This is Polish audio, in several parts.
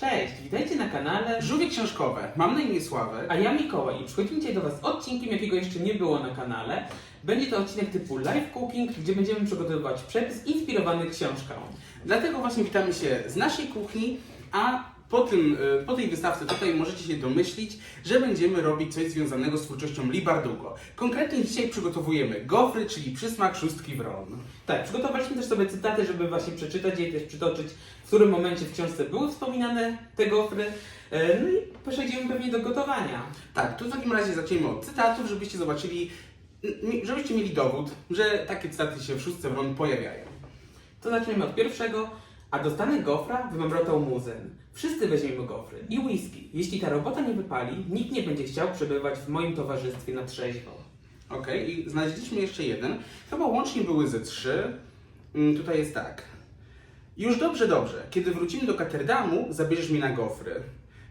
Cześć, witajcie na kanale, Żółwie książkowe. Mam na imię Sławek. a ja Mikołaj i przychodzimy dzisiaj do Was z odcinkiem, jakiego jeszcze nie było na kanale. Będzie to odcinek typu live cooking, gdzie będziemy przygotowywać przepis inspirowany książką. Dlatego właśnie witamy się z naszej kuchni, a po, tym, y, po tej wystawce tutaj możecie się domyślić, że będziemy robić coś związanego z twórczością Libardugo. Konkretnie dzisiaj przygotowujemy gofry, czyli przysmak szóstki wron. Tak, przygotowaliśmy też sobie cytaty, żeby właśnie przeczytać je i też przytoczyć, w którym momencie w książce były wspominane te gofry. E, No i przejdziemy pewnie do gotowania. Tak, to w takim razie zaczniemy od cytatów, żebyście zobaczyli, żebyście mieli dowód, że takie cytaty się w szóstce wron pojawiają. To zaczniemy od pierwszego. A dostanę gofra, wymamrotał muzyn. Wszyscy weźmiemy gofry i whisky. Jeśli ta robota nie wypali, nikt nie będzie chciał przebywać w moim towarzystwie na trzeźwo. Okej, i znaleźliśmy jeszcze jeden. Chyba łącznie były ze trzy. Mm, Tutaj jest tak. Już dobrze, dobrze. Kiedy wrócimy do Katterdamu, zabierzesz mnie na gofry.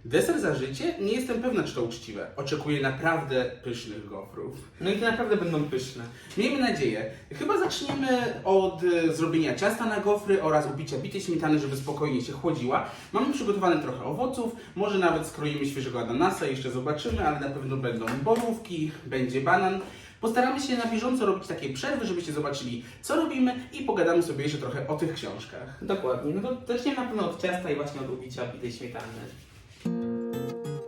Deser za życie? Nie jestem pewna, czy to uczciwe. Oczekuję naprawdę pysznych gofrów. No i te naprawdę będą pyszne. Miejmy nadzieję. Chyba zaczniemy od e, zrobienia ciasta na gofry oraz ubicia bitej śmietany, żeby spokojnie się chłodziła. Mamy przygotowane trochę owoców, może nawet skroimy świeżego ananasa, jeszcze zobaczymy, ale na pewno będą borówki, będzie banan. Postaramy się na bieżąco robić takie przerwy, żebyście zobaczyli, co robimy i pogadamy sobie jeszcze trochę o tych książkach. Dokładnie. No to zaczniemy na pewno od ciasta i właśnie od ubicia bitej śmietany. thank you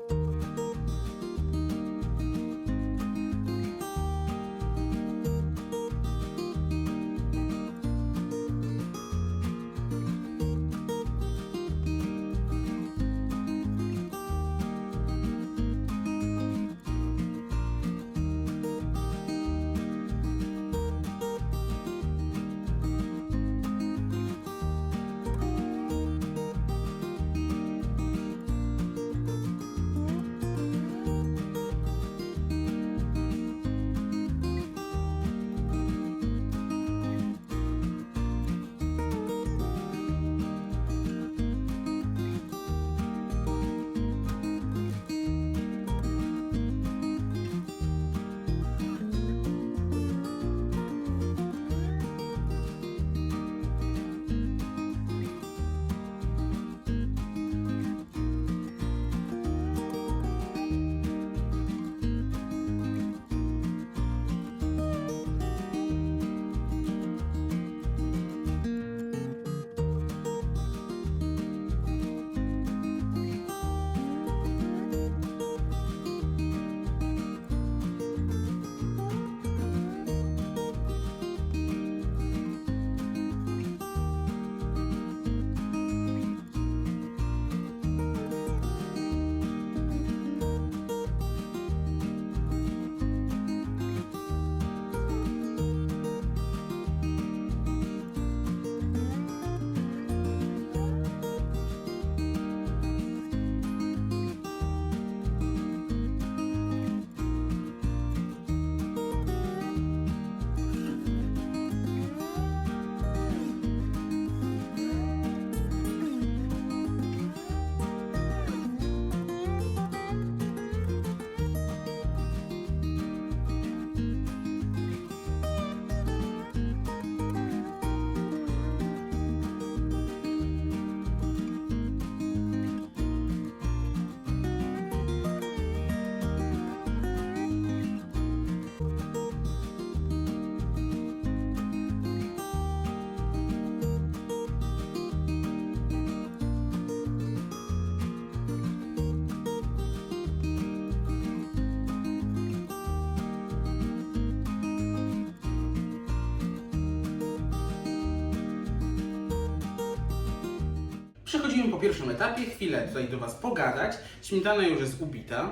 Przechodzimy po pierwszym etapie, chwilę tutaj do Was pogadać. Śmietana już jest ubita.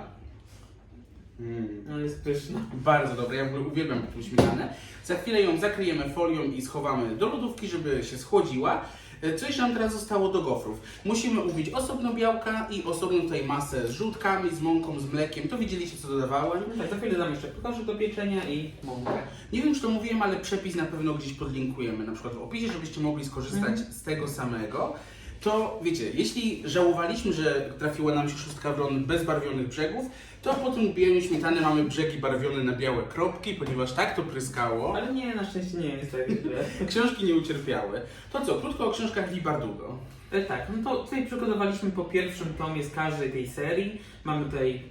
Mm. No jest pyszna. Bardzo dobre, ja w ogóle uwielbiam tą śmietanę. Za chwilę ją zakryjemy folią i schowamy do lodówki, żeby się schłodziła. E, Co jeszcze nam teraz zostało do gofrów? Musimy ubić osobno białka i osobno tutaj masę z żółtkami, z mąką, z mlekiem. To widzieliście co dodawałem? No tak, za chwilę dam jeszcze kokoszy do pieczenia i mąkę. Nie wiem czy to mówiłem, ale przepis na pewno gdzieś podlinkujemy, na przykład w opisie, żebyście mogli skorzystać Mhm. z tego samego. To wiecie, jeśli żałowaliśmy, że trafiła nam się szóstka wron bez barwionych brzegów, to po tym ubijaniu śmietany mamy brzegi barwione na białe kropki, ponieważ tak to pryskało. Ale nie, na szczęście nie jest tak źle. Książki nie ucierpiały. To co, krótko o książkach Libardugo. E, Tak, no to tutaj przygotowaliśmy po pierwszym tomie z każdej tej serii. Mamy tutaj,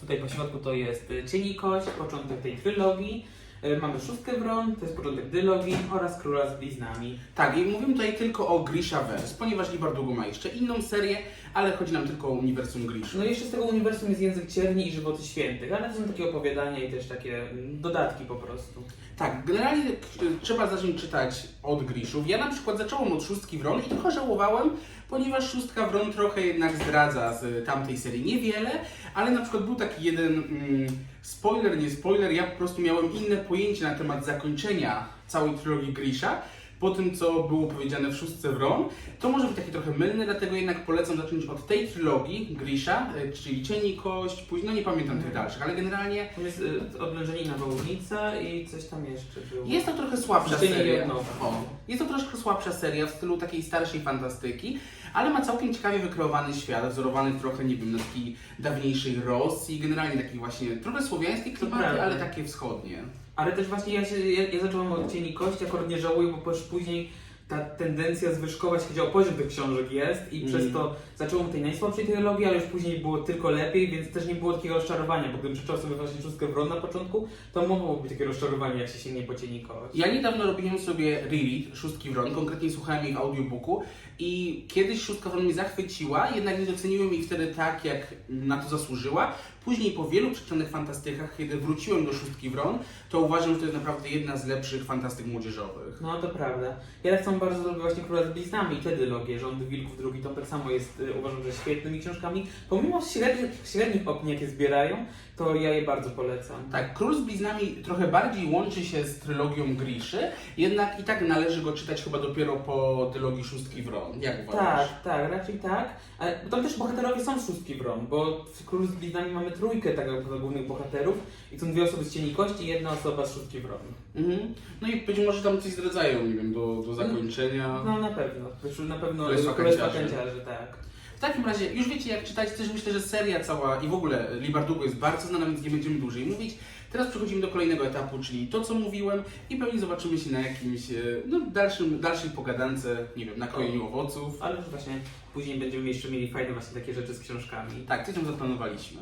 tutaj po środku to jest e, Cień i Kość, początek tej trylogii. E, Mamy Szóstkę Wron, to jest początek dylogii oraz Króla z Bliznami. Tak, i mówimy tutaj tylko o Grishaverse, ponieważ Libardugo ma jeszcze inną serię, ale chodzi nam tylko o uniwersum Grish. No i jeszcze z tego uniwersum jest Język Cierni i Żywoty Świętych, ale to są takie opowiadania i też takie mm, dodatki po prostu. Tak, generalnie trzeba zacząć czytać od Grishów. Ja na przykład zacząłem od Szóstki Wron i trochę żałowałem, ponieważ Szóstka Wron trochę jednak zdradza z tamtej serii. Niewiele, ale na przykład był taki jeden mm, spoiler, nie spoiler, ja po prostu miałem inne pojęcie na temat zakończenia całej trylogii Grisha. Po tym, co było powiedziane w Szóstce Wron, to może być takie trochę mylne, dlatego jednak polecam zacząć od tej trylogii Grisha, y, czyli Cień i Kość, później, no nie pamiętam tych dalszych, ale generalnie Tam jest y, Odlężenina Wołownica i coś tam jeszcze było. Jest to trochę słabsza seria. O, jest to troszkę słabsza seria w stylu takiej starszej fantastyki, ale ma całkiem ciekawie wykreowany świat, wzorowany trochę, nie wiem, na takiej dawniejszej Rosji, generalnie takie właśnie trochę słowiańskie klimaty, ale takie wschodnie. Ale też właśnie ja, się, ja, ja zacząłem od Cieni Kości, akurat nie żałuję, bo później ta tendencja zwyżkować, jeśli chodzi o poziom tych książek jest i Mm. przez to zacząłem od tej najsłabszej trilogii, ale już później było tylko lepiej, więc też nie było takiego rozczarowania, bo gdybym przeczytał sobie właśnie Szóstkę Wron na początku, to mogło być takie rozczarowanie, jak się sięgnie po Cieni Kości. Ja niedawno robiłem sobie reread Szóstki Wron, konkretnie słuchałem ich audiobooku i kiedyś Szóstka Wron mnie zachwyciła, jednak nie doceniłem jej wtedy tak, jak na to zasłużyła. Później po wielu przeczytanych fantastykach, kiedy wróciłem do Szóstki Wron, to uważam, że to jest naprawdę jedna z lepszych fantastyk młodzieżowych. No to prawda. Ja tak samo bardzo lubię właśnie Króla z Bliznami i te dylogie, Rządy Wilków drugi tom tak samo jest, y, uważam, że świetnymi książkami. Pomimo średnich, średnich opinii, jakie zbierają, to ja je bardzo polecam. Tak, Król z Bliznami trochę bardziej łączy się z trylogią Griszy, jednak i tak należy go czytać chyba dopiero po dylogii Szóstki Wron. Jak uważasz? Tak, tak, raczej tak. Ale tam też bohaterowie są z szóstki Wron, bo w Królu z Bliznami mamy trójkę tak naprawdę głównych bohaterów i są dwie osoby z Cieni Kości i jedna osoba z szóstki Wron. Mhm. No i być może tam coś zdradzają, nie wiem, do, do zakończenia. No na pewno, na pewno Królestwa Królestwa Kęciarzy. Kęciarzy, tak. W takim razie, już wiecie jak czytać, też myślę, że seria cała i w ogóle Libardugo jest bardzo znana, więc nie będziemy dłużej mówić. Teraz przechodzimy do kolejnego etapu, czyli to, co mówiłem i pewnie zobaczymy się na jakimś, e, no, dalszym, dalszej pogadance, nie wiem, na kojeniu owoców. Ale już właśnie później będziemy jeszcze mieli fajne właśnie takie rzeczy z książkami. Tak, coś tam zaplanowaliśmy.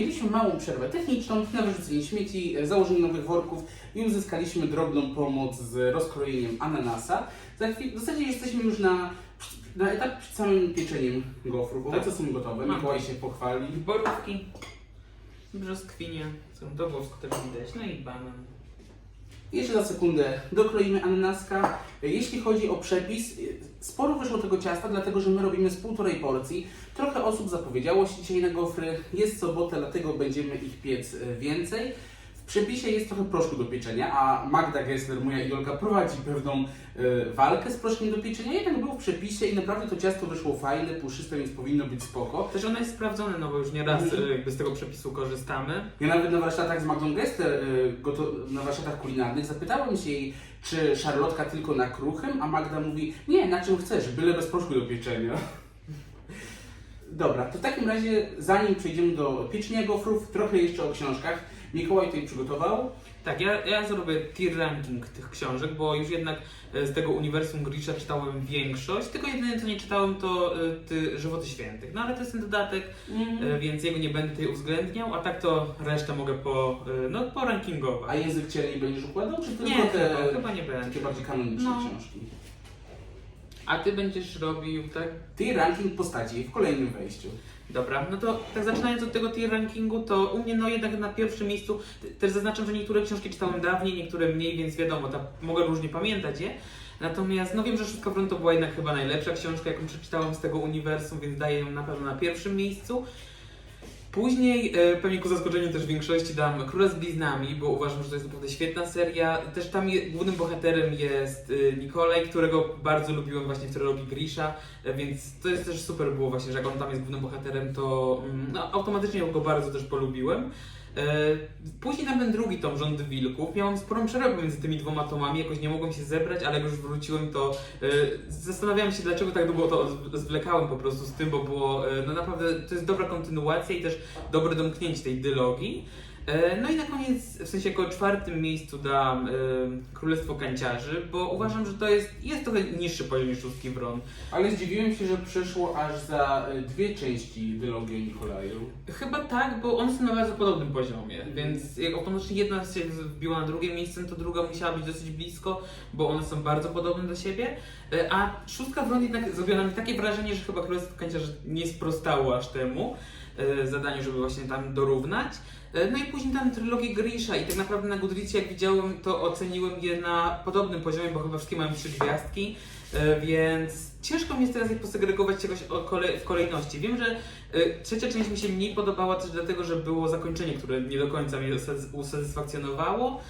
Mieliśmy małą przerwę techniczną na wyrzucenie śmieci, e, założenie nowych worków i uzyskaliśmy drobną pomoc z rozkrojeniem ananasa. Za chwilę, w zasadzie jesteśmy już na, na etapie przed samym pieczeniem gofrów. Tak. Owoce są gotowe, Mam. Mikołaj się pochwali. Borówki, brzoskwinie, są to włosko też widać, no i banan. Jeszcze za sekundę dokroimy ananaska. Jeśli chodzi o przepis, sporo wyszło tego ciasta, dlatego że my robimy z półtorej porcji. Trochę osób zapowiedziało się dzisiaj na gofry. Jest sobota, dlatego będziemy ich piec e, więcej. W przepisie jest trochę proszku do pieczenia, a Magda Gessler, moja idolka, prowadzi pewną e, walkę z proszkiem do pieczenia. Jednak było w przepisie i naprawdę to ciasto wyszło fajne, puszyste, więc powinno być spoko. Też ona jest sprawdzone, no bo już nieraz y, jakby z tego przepisu korzystamy. Ja nawet na warsztatach z Magdą y, goto- na warsztatach kulinarnych, zapytałem się jej, czy szarlotka tylko na kruchym, a Magda mówi, nie, na czym chcesz, byle bez proszku do pieczenia. Dobra, to w takim razie, zanim przejdziemy do pieczenia gofrów, trochę jeszcze o książkach. Mikołaj tutaj przygotował. Tak, ja, ja zrobię tier ranking tych książek, bo już jednak e, z tego uniwersum Grisha czytałem większość, tylko jedyne co nie czytałem to e, ty, Żywoty Świętych. No ale to jest ten dodatek, e, więc jego nie będę tutaj uwzględniał, a tak to resztę mogę po, no, A porankingować. język cielni będziesz układał, czy tylko Nie, te chyba, chyba nie będę. takie bardziej kanoniczne No. książki? A ty będziesz robił, tak? Ty ranking postaci w kolejnym wejściu. Dobra, no to tak zaczynając od tego tier rankingu, to u mnie no jednak na pierwszym miejscu, też zaznaczam, że niektóre książki czytałem dawniej, niektóre mniej, więc wiadomo, ta, mogę różnie pamiętać je. Natomiast no wiem, że Szóstka Wron to była jednak chyba najlepsza książka, jaką przeczytałem z tego uniwersum, więc daję ją na pewno na pierwszym miejscu. Później e, pewnie ku zaskoczeniu też większości dam Króla z Bliznami, bo uważam, że to jest naprawdę świetna seria. Też tam je, głównym bohaterem jest e, Nikolaj, którego bardzo lubiłem właśnie w trylogii Grisha, e, więc to jest też super było właśnie, że jak on tam jest głównym bohaterem, to mm, no, automatycznie go bardzo też polubiłem. E, Później tam ten drugi tom Rządy Wilków. Miałam sporą przerwę między tymi dwoma tomami, jakoś nie mogłem się zebrać, ale jak już wróciłem, to e, zastanawiałem się, dlaczego tak długo to zwlekałem po prostu z tym, bo było e, no naprawdę to jest dobra kontynuacja i też dobre domknięcie tej dylogii. E, No i na koniec, w sensie jako czwartym miejscu dam e, Królestwo Kanciarzy, bo uważam, że to jest, jest trochę niższy poziom niż Szóstki Wron. Ale zdziwiłem się, że przeszło aż za y, dwie części dylogii o Mikołaju. Chyba tak, bo one są na bardzo podobnym poziomie, więc jak automatycznie jedna się wbiła na drugie miejsce, to druga musiała być dosyć blisko, bo one są bardzo podobne do siebie. E, A szóstka wron jednak zrobiła na mnie takie wrażenie, że chyba Królestwo Kanciarzy nie sprostało aż temu e, zadaniu, żeby właśnie tam dorównać. E, No i później tam trylogię Grisha i tak naprawdę na Goodreadzie jak widziałem, to oceniłem je na podobnym poziomie, bo chyba wszystkie mają trzy gwiazdki. E, Więc ciężko mi jest teraz je posegregować jakoś w kolejności. Wiem, że e, trzecia część mi się mniej podobała też dlatego, że było zakończenie, które nie do końca mnie usatys- usatysfakcjonowało.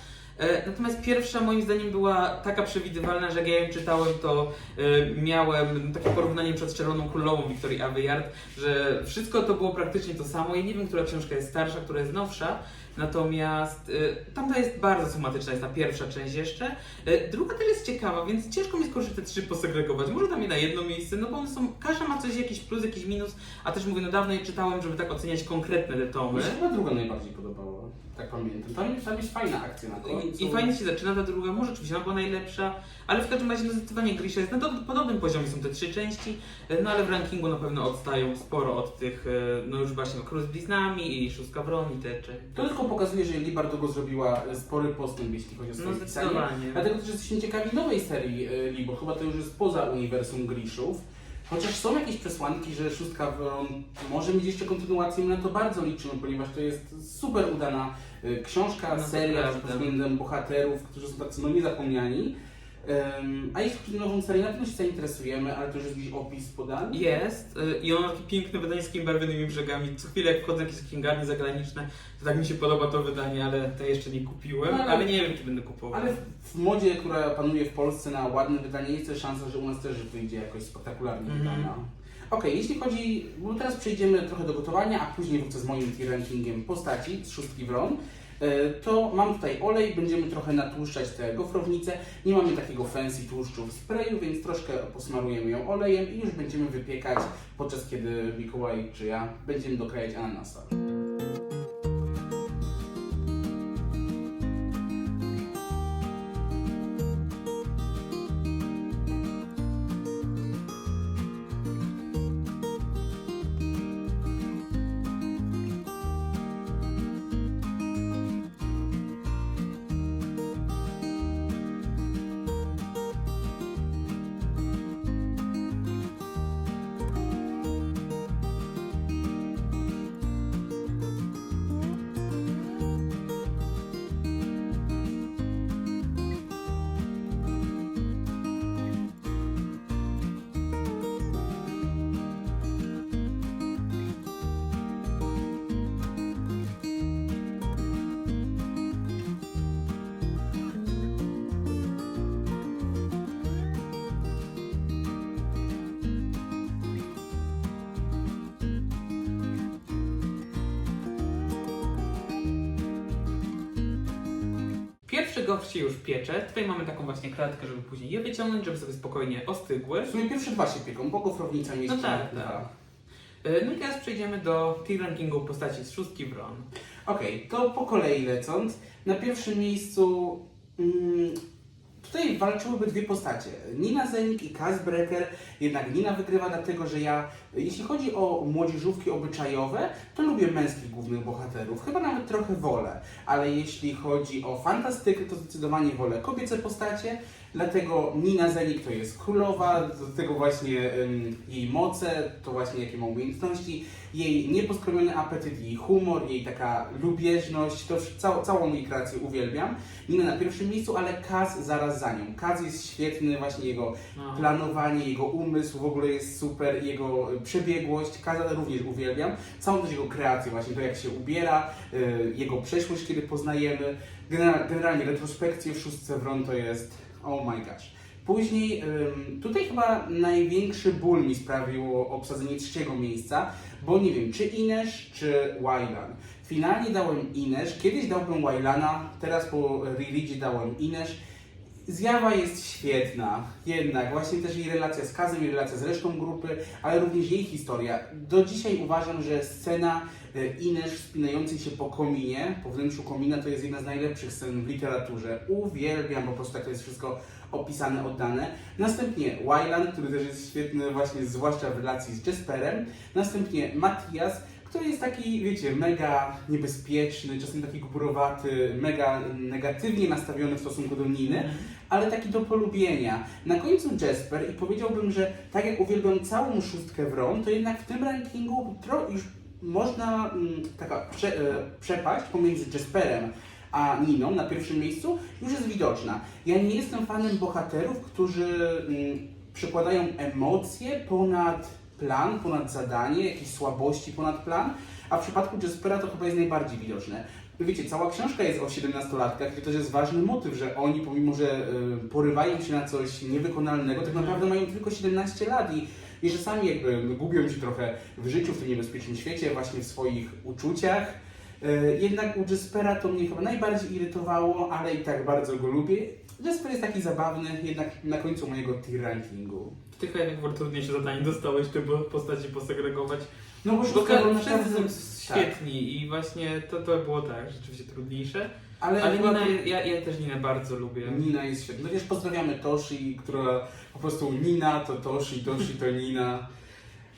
E, Natomiast pierwsza moim zdaniem była taka przewidywalna, że jak ja ją czytałem, to e, miałem takie porównanie przed Czerwoną Królową Wiktorii Aveyard, że wszystko to było praktycznie to samo. Ja nie wiem, która książka jest starsza, która jest nowsza, natomiast e, tamta jest bardzo schematyczna, jest ta pierwsza część jeszcze. E, Druga też jest ciekawa, więc ciężko mi skurczyć te trzy posegregować. Może dam je na jedno miejsce, no bo one są, każda ma coś, jakiś plus, jakiś minus, a też mówię, no dawno je czytałem, żeby tak oceniać konkretne te tomy. Mi się chyba druga najbardziej podobała, tak pamiętam. Tam, tam jest fajna akcja na końcu. I, I fajnie się zaczyna ta druga, może oczywiście ona była najlepsza, ale w każdym razie no, zdecydowanie Grisha jest na do, podobnym poziomie, są te trzy części, e, no ale w rankingu na pewno odstają sporo od tych, e, no już właśnie Król z Bliznami i Szóstka Wron i te czy... To tylko pokazuje, że Li Bardugo zrobiła e, spory postęp, jeśli chodzi o No swoje pisanie. zdecydowanie. Dlatego też jesteśmy ciekawi nowej serii e, Li, bo chyba to już jest poza uniwersum Grishów. Chociaż są jakieś przesłanki, że Szóstka Wron może mieć jeszcze kontynuację, na to bardzo liczymy, ponieważ to jest super udana książka, No seria pod względem bohaterów, którzy są tacy no niezapomniani. Em, a jeśli chodzi o nową serię, na pewno się zainteresujemy, ale to już jest jakiś opis podany. Jest e, i on ma takie piękne wydanie z takimi barwionymi brzegami. Co chwilę jak wchodzę jakieś księgarnie zagraniczne, to tak mi się podoba to wydanie, ale to jeszcze nie kupiłem, No, ale- ale nie wiem czy będę kupował. Ale w modzie, która panuje w Polsce na ładne wydanie, jest też szansa, że u nas też wyjdzie jakoś spektakularnie Mhm. wydana. Okej, jeśli chodzi, bo teraz przejdziemy trochę do gotowania, a później wrócę z moim rankingiem postaci z szóstki wron, e, to mam tutaj olej, będziemy trochę natłuszczać te gofrownice. Nie mamy takiego fancy tłuszczu w sprayu, więc troszkę posmarujemy ją olejem i już będziemy wypiekać, podczas kiedy Mikołaj czy ja będziemy dokrajać ananasa. Pierwszy się już piecze. Tutaj mamy taką właśnie klatkę, żeby później je wyciągnąć, żeby sobie spokojnie ostygły. W sumie pierwsze dwa się pieką, bo gofrownica mieści No tak, dwa. tak. E, No i teraz przejdziemy do tier rankingu postaci z szóstki Wron. Okej, to po kolei lecąc. Na pierwszym miejscu mm, tutaj walczyłyby dwie postacie. Nina Zenik i Kaz Brecker. Jednak Nina wygrywa dlatego, że ja, jeśli chodzi o młodzieżówki obyczajowe, to lubię męskich głównych bohaterów. Chyba nawet trochę wolę. Ale jeśli chodzi o fantastykę, to zdecydowanie wolę kobiece postacie. Dlatego Nina Zenik to jest królowa, do tego właśnie ym, jej moce, to właśnie jakie ma umiejętności, jej nieposkromiony apetyt, jej humor, jej taka lubieżność, to cał, całą jej kreację uwielbiam. Nina na pierwszym miejscu, ale Kaz zaraz za nią. Kaz jest świetny, właśnie jego No. planowanie, jego umysł w ogóle jest super, jego y, przebiegłość, Kaza również uwielbiam. Całą też jego kreację, właśnie to jak się ubiera, y, jego przeszłość, kiedy poznajemy. Genera- Generalnie retrospekcje w szóstce Wron to jest oh my gosh. Później tutaj chyba największy ból mi sprawiło obsadzenie trzeciego miejsca, bo nie wiem, czy Inesz, czy Waylan. Finalnie dałem Inesz, kiedyś dałbym Waylana, teraz po release dałem Inesz. Zjawa jest świetna, jednak właśnie też jej relacja z Kazem, jej relacja z resztą grupy, ale również jej historia. Do dzisiaj uważam, że scena e, Inesz wspinającej się po kominie, po wnętrzu komina, to jest jedna z najlepszych scen w literaturze. Uwielbiam po prostu, jak to jest wszystko opisane, oddane. Następnie Wyland, który też jest świetny właśnie, zwłaszcza w relacji z Jasperem. Następnie Matthias, który jest taki, wiecie, mega niebezpieczny, czasem taki gburowaty, mega negatywnie nastawiony w stosunku do Niny, ale taki do polubienia. Na końcu Jasper i powiedziałbym, że tak jak uwielbiam całą szóstkę Wron, to jednak w tym rankingu już można mm, taka prze, e, przepaść pomiędzy Jasperem a Niną na pierwszym miejscu już jest widoczna. Ja nie jestem fanem bohaterów, którzy mm, przykładają emocje ponad plan, ponad zadanie, jakieś słabości ponad plan, a w przypadku Jaspera to chyba jest najbardziej widoczne. Wiecie, cała książka jest o 17-latkach i to jest ważny motyw, że oni pomimo, że y, porywają się na coś niewykonalnego, tak naprawdę mają tylko 17 lat i, i że sami jakby gubią się trochę w życiu, w tym niebezpiecznym świecie, właśnie w swoich uczuciach. Y, jednak u Jaspera to mnie chyba najbardziej irytowało, ale i tak bardzo go lubię. Jasper jest taki zabawny, jednak na końcu mojego tier rankingu. Ty chyba jednak trudniejsze zadanie dostałeś, żeby postaci posegregować. No bo Bo wszyscy są świetni i właśnie to, to było tak, rzeczywiście trudniejsze. Ale, Ale Nina, ja, ja też Ninę bardzo lubię. Nina jest świetna. No wiesz, pozdrawiamy Toshi, która po prostu Nina to Toshi, Toshi to Nina.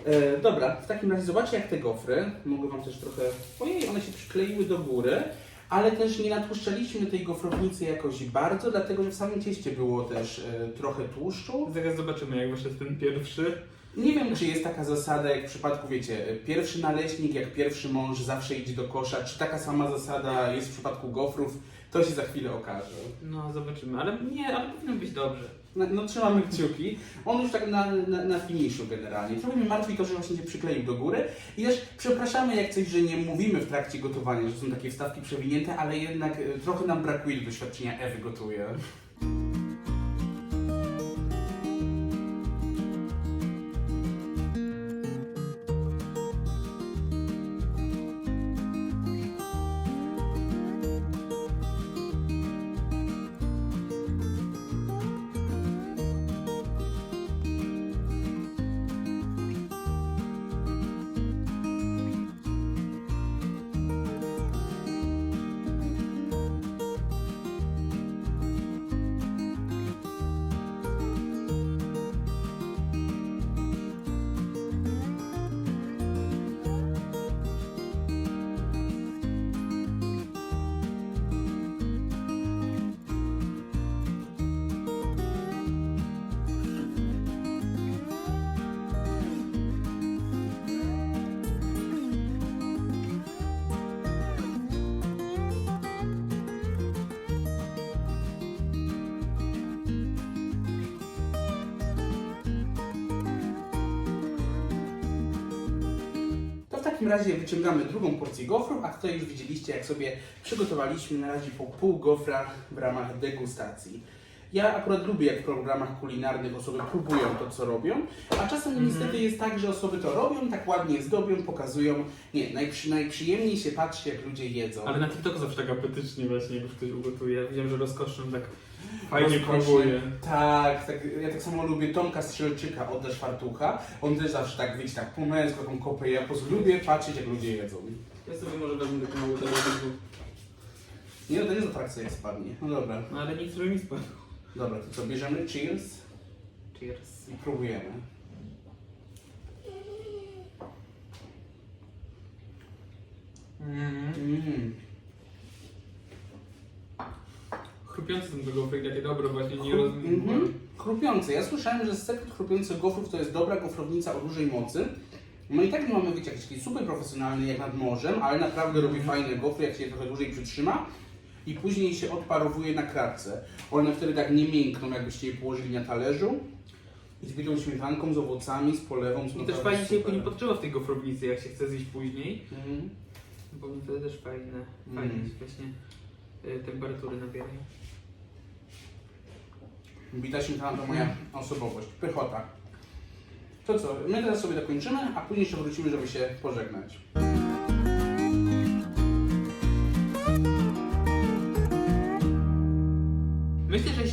E, dobra, w takim razie zobaczcie jak te gofry. Mogę wam też trochę... Ojej, one się przykleiły do góry. Ale też nie natłuszczaliśmy tej gofrownicy jakoś bardzo, dlatego że w samym cieście było też e, trochę tłuszczu. Zaraz zobaczymy, jak wyszedł ten pierwszy. Nie wiem, czy jest taka zasada, jak w przypadku, wiecie, pierwszy naleśnik, jak pierwszy mąż zawsze idzie do kosza. Czy taka sama zasada jest w przypadku gofrów? To się za chwilę okaże. No, zobaczymy, ale nie, ale powinno być dobrze. No, no trzymamy kciuki. On już tak na, na, na finiszu generalnie. Trochę mnie martwi to, że właśnie się przykleił do góry. I też przepraszamy jak coś, że nie mówimy w trakcie gotowania, że są takie wstawki przewinięte, ale jednak e, trochę nam brakuje doświadczenia Ewy gotuje. Takim razie wyciągamy drugą porcję gofrów, a tutaj już widzieliście, jak sobie przygotowaliśmy na razie po pół gofra w ramach degustacji. Ja akurat lubię, jak w programach kulinarnych osoby próbują to, co robią, a czasem Mhm. niestety jest tak, że osoby to robią, tak ładnie zdobią, pokazują. Nie, najprzy, najprzyjemniej się patrzy, jak ludzie jedzą. Ale na TikToku zawsze tak apetycznie właśnie, jak ktoś ugotuje. Wiem, że rozkoszem tak fajnie próbuje. Tak, tak, ja tak samo lubię Tomka Strzelczyka od Fartucha. On też zawsze tak, wiecie, tak po męsku, taką kopę. Ja po prostu lubię patrzeć, jak ludzie jedzą. Ja sobie może wezmę taką małą telewizję. Nie, no to nie jest atrakcja, jak spadnie. No dobra, No ale nic, żeby mi spadł. dobra, to co, bierzemy? Cheers Cheers. i próbujemy. Mm. Chrupiące są tego gofry, takie dobre właśnie, nie Chru- rozumiem. mhm. Chrupiące. Ja słyszałem, że sekret chrupiących gofrów to jest dobra gofrownica o dużej mocy. No i tak nie mamy, wiecie, jakiś taki super profesjonalny jak nad morzem, ale naprawdę robi fajne gofry, jak się je trochę dłużej przytrzyma i później się odparowuje na kratce. One wtedy tak nie miękną, jakbyście je położyli na talerzu. I z bitą śmietanką, z owocami, z polewą. są I też naprawdę fajnie się super. nie podgrzewa w tej gofrownicy, jak się chce zjeść później. Mhm. Bo to też fajne. Fajnie Mm. się właśnie y, temperatury nabierają. Bita śmietana to moja osobowość, pychota. To co, my teraz sobie dokończymy, a później jeszcze wrócimy, żeby się pożegnać.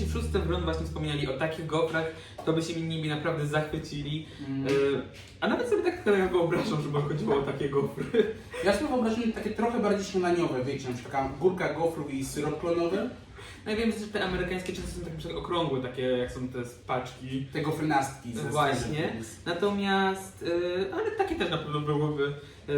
W szóstym właśnie wspomnieli o takich gofrach, to by się nimi naprawdę zachwycili. Mm. Y, A nawet sobie tak wyobrażam, żeby chodziło o takie gofry. Ja sobie wyobrażam takie trochę bardziej śniadaniowe, wiecie, na przykład taka górka gofrów i syrop klonowy, No ja wiem, że te amerykańskie często są takie okrągłe, takie jak są te paczki. te gofrynastki ze Właśnie. Natomiast, y, ale takie też na pewno byłyby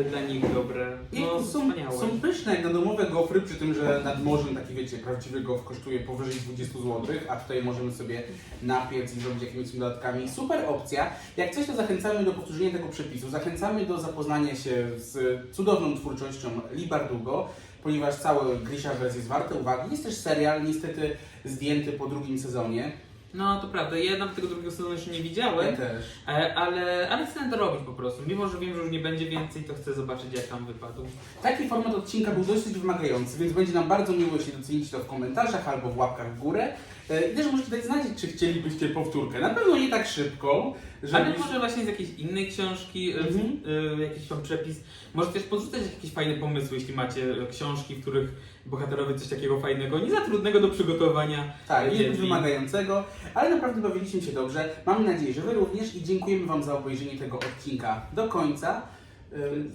dla nich dobre. No, są, wspaniałe. są pyszne jak na domowe gofry, przy tym, że nad morzem taki wiecie, prawdziwy gof kosztuje powyżej 20 zł, a tutaj możemy sobie napiec i zrobić jakimiś dodatkami. Super opcja. Jak coś, to zachęcamy do powtórzenia tego przepisu. Zachęcamy do zapoznania się z cudowną twórczością Li Bardugo, ponieważ cały wersja jest warte uwagi. Jest też serial, niestety zdjęty po drugim sezonie. No to prawda, ja nawet tego drugiego sezonu jeszcze nie Ja widziałem, też. e, ale, ale chcę to robić po prostu. Mimo, że wiem, że już nie będzie więcej, to chcę zobaczyć jak tam wypadł. Taki format odcinka był dosyć wymagający, więc będzie nam bardzo miło, jeśli docenicie to w komentarzach albo w łapkach w górę. E, I też możecie dać znać, czy chcielibyście powtórkę. Na pewno nie tak szybko, żeby... Ale może właśnie z jakiejś innej książki, Mhm. mhm. y, jakiś tam przepis. Możecie też podrzucać jakieś fajne pomysły, jeśli macie e, książki, w których bohaterowie coś takiego fajnego, nie za trudnego do przygotowania. Tak, nie zbyt wymagającego, ale naprawdę bawiliśmy się dobrze. Mamy nadzieję, że Wy również i dziękujemy Wam za obejrzenie tego odcinka do końca.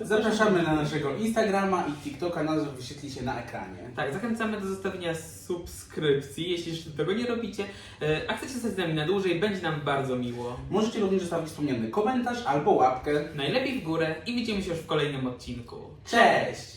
Zapraszamy na naszego Instagrama i TikToka, nazwa wyświetli się na ekranie. Tak, zachęcamy do zostawienia subskrypcji, jeśli jeszcze tego nie robicie. E, A chcecie zostać z nami na dłużej, będzie nam bardzo miło. Możecie również zostawić wspomniany komentarz albo łapkę. Najlepiej w górę i widzimy się już w kolejnym odcinku. Cześć!